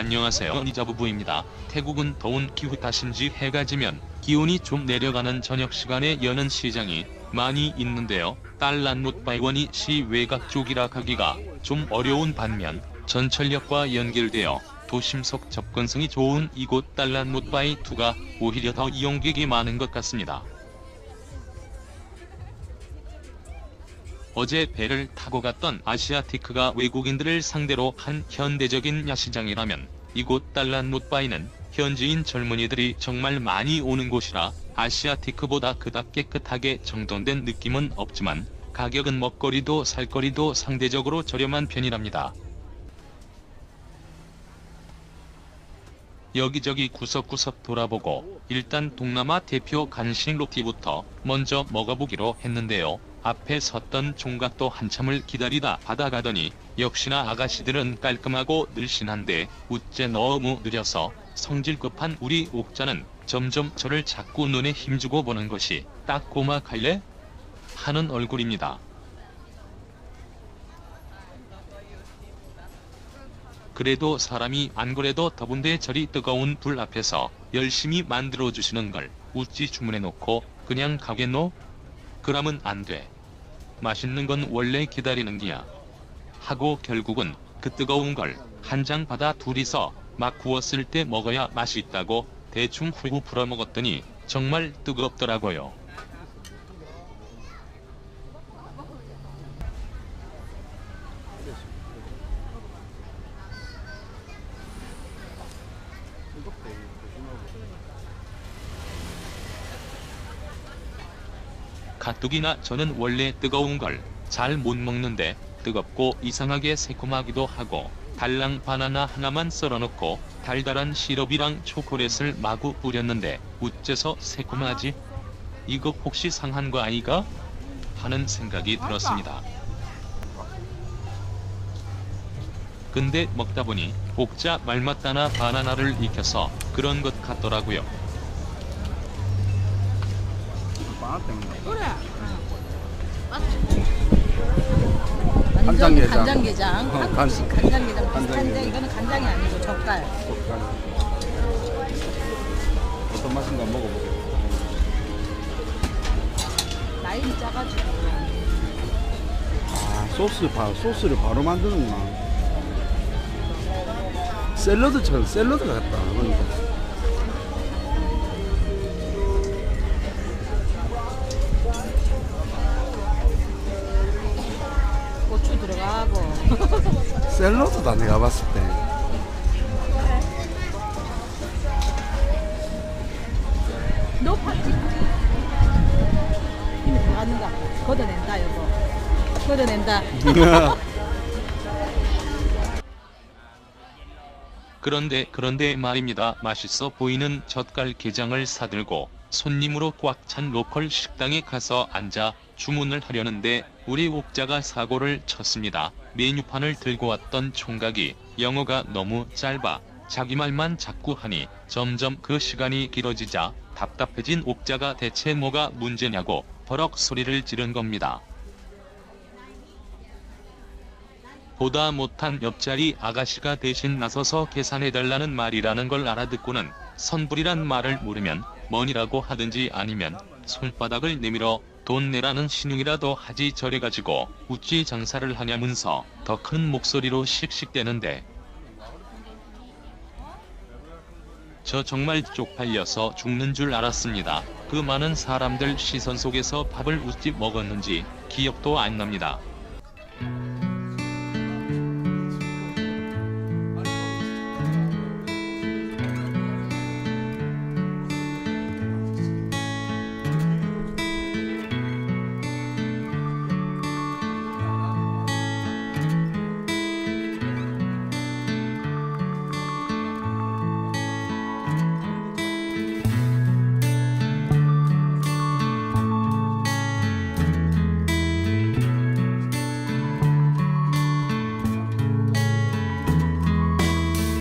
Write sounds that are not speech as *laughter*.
안녕하세요 니자 부부입니다. 태국은 더운 기후 탓인지 해가 지면 기온이 좀 내려가는 저녁 시간에 여는 시장이 많이 있는데요. 딸란 롯 바이원이 시 외곽 쪽이라 가기가 좀 어려운 반면 전철역과 연결되어 도심 속 접근성이 좋은 이곳 딸란 롯바이 2가 오히려 더 이용객이 많은 것 같습니다. 어제 배를 타고 갔던 아시아티크가 외국인들을 상대로 한 현대적인 야시장이라면 이곳 달란 롯바이는 현지인 젊은이들이 정말 많이 오는 곳이라 아시아티크보다 그닥 깨끗하게 정돈된 느낌은 없지만 가격은 먹거리도 살거리도 상대적으로 저렴한 편이랍니다. 여기저기 구석구석 돌아보고 일단 동남아 대표 간식 로티부터 먼저 먹어보기로 했는데요. 앞에 섰던 총각도 한참을 기다리다 받아가더니 역시나 아가씨들은 깔끔하고 늘씬한데 우째 너무 느려서 성질급한 우리 옥자는 점점 저를 자꾸 눈에 힘주고 보는 것이 딱 고마 갈래? 하는 얼굴입니다. 그래도 사람이 안 그래도 더운데 저리 뜨거운 불 앞에서 열심히 만들어주시는 걸 우찌 주문해놓고 그냥 가겠노? 그러면 안 돼. 맛있는 건 원래 기다리는 기야. 하고 결국은 그 뜨거운 걸 한 장 받아 둘이서 막 구웠을 때 먹어야 맛이 있다고 대충 후후 풀어 먹었더니 정말 뜨겁더라고요. 가뜩이나 저는 원래 뜨거운 걸 잘 못 먹는데 뜨겁고 이상하게 새콤하기도 하고 달랑 바나나 하나만 썰어놓고 달달한 시럽이랑 초콜릿을 마구 뿌렸는데 우째서 새콤하지? 이거 혹시 상한 거 아이가? 하는 생각이 들었습니다. 근데 먹다 보니 옥자 말맞다나 바나나를 익혀서 그런 것 같더라고요. 바나 때문에 그래. 간장게장. 간장게장. 어, 한국식 간- 간장게장 비슷한데 간장게장. 이거는 간장이 아니고 젓갈. 어떤 맛인가 먹어보게 라임 짜가지고. 아 소스 바, 소스를 바로 만드는구나 샐러드처럼 샐러드 같다 그러니까 샐러드다 내가 봤을 때. 힘이 여보. 걷어낸다. *laughs* 그런데 그런데 말입니다. 맛있어 보이는 젓갈 게장을 사들고 손님으로 꽉 찬 로컬 식당에 가서 앉아 주문을 하려는데 우리 옥자가 사고를 쳤습니다. 메뉴판을 들고 왔던 총각이 영어가 너무 짧아 자기 말만 자꾸 하니 점점 그 시간이 길어지자 답답해진 옥자가 대체 뭐가 문제냐고 버럭 소리를 지른 겁니다. 보다 못한 옆자리 아가씨가 대신 나서서 계산해달라는 말이라는 걸 알아듣고는 선불이란 말을 모르면 뭐니라고 하든지 아니면 손바닥을 내밀어 돈 내라는 신용이라도 하지 저래가지고 우찌 장사를 하냐면서 더 큰 목소리로 씩씩대는데 저 정말 쪽팔려서 죽는 줄 알았습니다. 그 많은 사람들 시선 속에서 밥을 우찌 먹었는지 기억도 안 납니다.